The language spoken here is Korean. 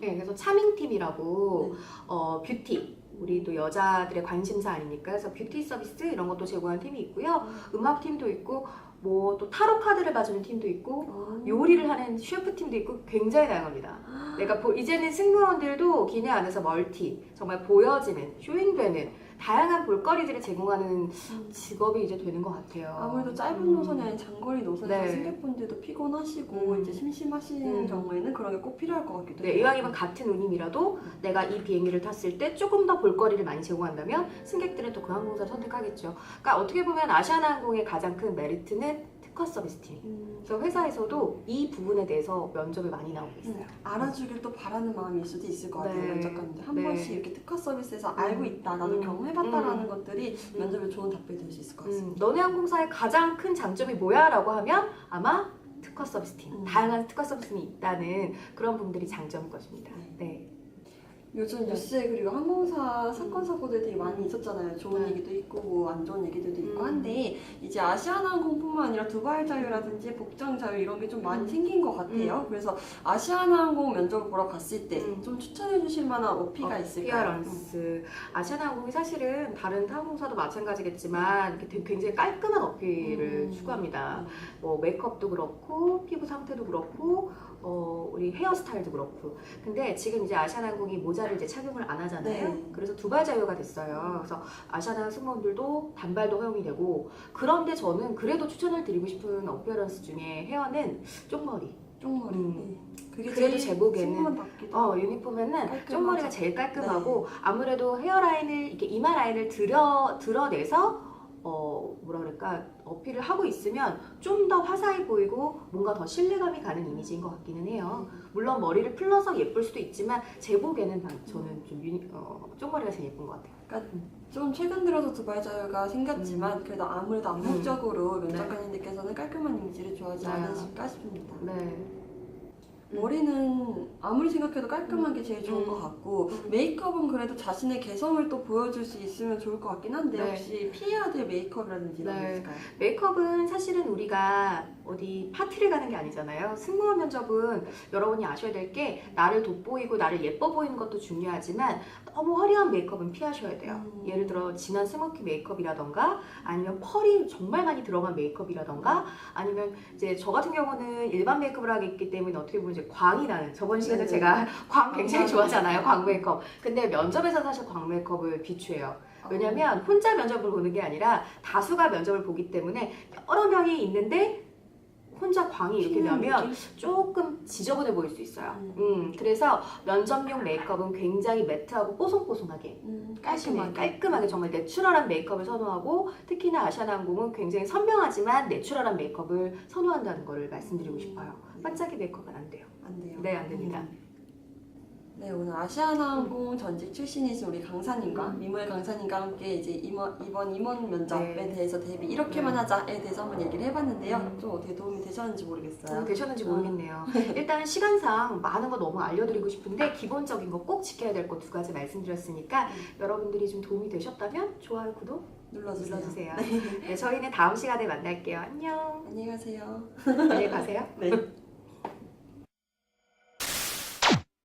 비행에서 차밍팀이라고 네. 어, 뷰티 우리 또 여자들의 관심사 아닙니까? 그래서 뷰티 서비스 이런 것도 제공하는 팀이 있고요. 음악 팀도 있고 뭐 또 타로 카드를 봐주는 팀도 있고 어. 요리를 하는 셰프 팀도 있고 굉장히 다양합니다. 내가 보- 이제는 승무원들도 기내 안에서 멀티 정말 보여지는 쇼잉되는 다양한 볼거리들을 제공하는 직업이 이제 되는 것 같아요. 아무래도 짧은 음. 노선이 아닌 장거리 노선에서 네. 승객분들도 피곤하시고 음. 이제 심심하시는 음. 경우에는 그런 게 꼭 필요할 것 같기도 네, 해요. 이왕이면 같은 운임이라도 내가 이 비행기를 탔을 때 조금 더 볼거리를 많이 제공한다면 승객들은 또 그 항공사를 선택하겠죠. 그러니까 어떻게 보면 아시아나 항공의 가장 큰 메리트는 특화 서비스 팀. 음, 그래서 회사에서도 이 부분에 대해서 면접이 많이 나오고 있어요. 음, 알아주길 또 바라는 마음일 수도 있을 것 같아요. 네. 면접관들 한 네. 번씩 이렇게 특화 서비스에서 음. 알고 있다, 나도 음. 경험해봤다라는 음. 것들이 음. 면접에 좋은 답변이 될 수 있을 것 같습니다. 음, 너네 항공사의 가장 큰 장점이 뭐야라고 하면 아마 특화 서비스 팀, 음. 다양한 특화 서비스가 있다는 그런 부분들이 장점일 것입니다. 네. 요즘 네. 뉴스에 그리고 항공사 사건 사고들이 많이 있었잖아요. 좋은 네. 얘기도 있고 뭐 안 좋은 얘기들도 있고 음. 한데 이제 아시아나항공뿐만 아니라 두바이 자유라든지 복장 자유 이런 게 좀 많이 음. 생긴 것 같아요. 그래서 아시아나항공 면접을 보러 갔을 때 음. 좀 추천해 주실 만한 어피가 있을까요? 어피어런스. 아시아나항공이 사실은 다른 항공사도 마찬가지겠지만 이렇게 되게 굉장히 깔끔한 어필을 음. 추구합니다. 음. 뭐 메이크업도 그렇고 피부 상태도 그렇고 어, 우리 헤어스타일도 그렇고. 근데 지금 이제 아시아나항공이 모자 를 이제 착용을 안 하잖아요. 네. 그래서 두발 자유가 됐어요. 그래서 아시아나 승무원들도 단발도 허용이 되고 그런데 저는 그래도 추천을 드리고 싶은 어피어런스 중에 헤어는 쪽머리. 쪽머리. 음. 네. 그게 그래도 승무원답기도 어. 유니폼에는 깔끔하죠. 쪽머리가 제일 깔끔하고 아무래도 헤어라인을 이렇게 이마 라인을 들여 드러내서 어 뭐라 그럴까 어필을 하고 있으면 좀 더 화사해 보이고 뭔가 더 신뢰감이 가는 이미지인 것 같기는 해요. 물론 머리를 풀러서 예쁠 수도 있지만 제복에는 난- 저는 좀 유니, 어, 쪽머리가 제일 예쁜 것 같아요. 좀 최근 들어서 두바이 자유가 생겼지만 그래도 아무래도 암묵적으로 음. 면접관님들께서는 깔끔한 이미지를 좋아하지 네. 않으실까 싶습니다. 네. 머리는 아무리 생각해도 깔끔한 게 제일 좋은 음. 것 같고 음. 메이크업은 그래도 자신의 개성을 또 보여줄 수 있으면 좋을 것 같긴 한데 네. 혹시 피해야 될 메이크업이라든지 이런 게 네. 있을까요? 메이크업은 사실은 우리가 어디 파티를 가는 게 아니잖아요. 승무원 면접은 여러분이 아셔야 될 게 나를 돋보이고 나를 예뻐 보이는 것도 중요하지만 너무 화려한 메이크업은 피하셔야 돼요. 음. 예를 들어 진한 스모키 메이크업이라던가 아니면 펄이 정말 많이 들어간 메이크업이라던가 아니면 이제 저 같은 경우는 일반 메이크업을 하기 때문에 어떻게 보면 이제 광이 나는 저번 시간에 네. 제가 광 굉장히 광 좋아하잖아요. 광 메이크업. 근데 면접에서 사실 광 메이크업을 비추해요. 왜냐면 혼자 면접을 보는 게 아니라 다수가 면접을 보기 때문에 여러 명이 있는데 혼자 광이 이렇게 나면? 조금 지저분해 보일 수 있어요. 음. 음, 그래서 면접용 메이크업은 굉장히 매트하고 뽀송뽀송하게 음, 깔끔하게 깔끔하게 정말 내추럴한 메이크업을 선호하고 특히나 아시아나 항공은 굉장히 선명하지만 내추럴한 메이크업을 선호한다는 것을 말씀드리고 싶어요. 반짝이 메이크업은 안 돼요. 안 돼요. 네, 안 됩니다. 음. 네 오늘 아시아나항공 전직 출신이신 우리 강사님과 음. 미모의 강사님과 함께 이제 이번, 이번 임원 면접에 네. 대해서 대비 이렇게만 네. 하자에 대해서 한번 얘기를 해봤는데요. 음. 좀 어떻게 도움이 되셨는지 모르겠어요. 도움이 되셨는지 어. 모르겠네요. 일단 시간상 많은 거 너무 알려드리고 싶은데 기본적인 거 꼭 지켜야 될 거 두 가지 말씀드렸으니까 음. 여러분들이 좀 도움이 되셨다면 좋아요, 구독 눌러주세요. 눌러주세요. 네, 저희는 다음 시간에 만날게요. 안녕. 안녕히 가세요. 안녕히 가세요. 네.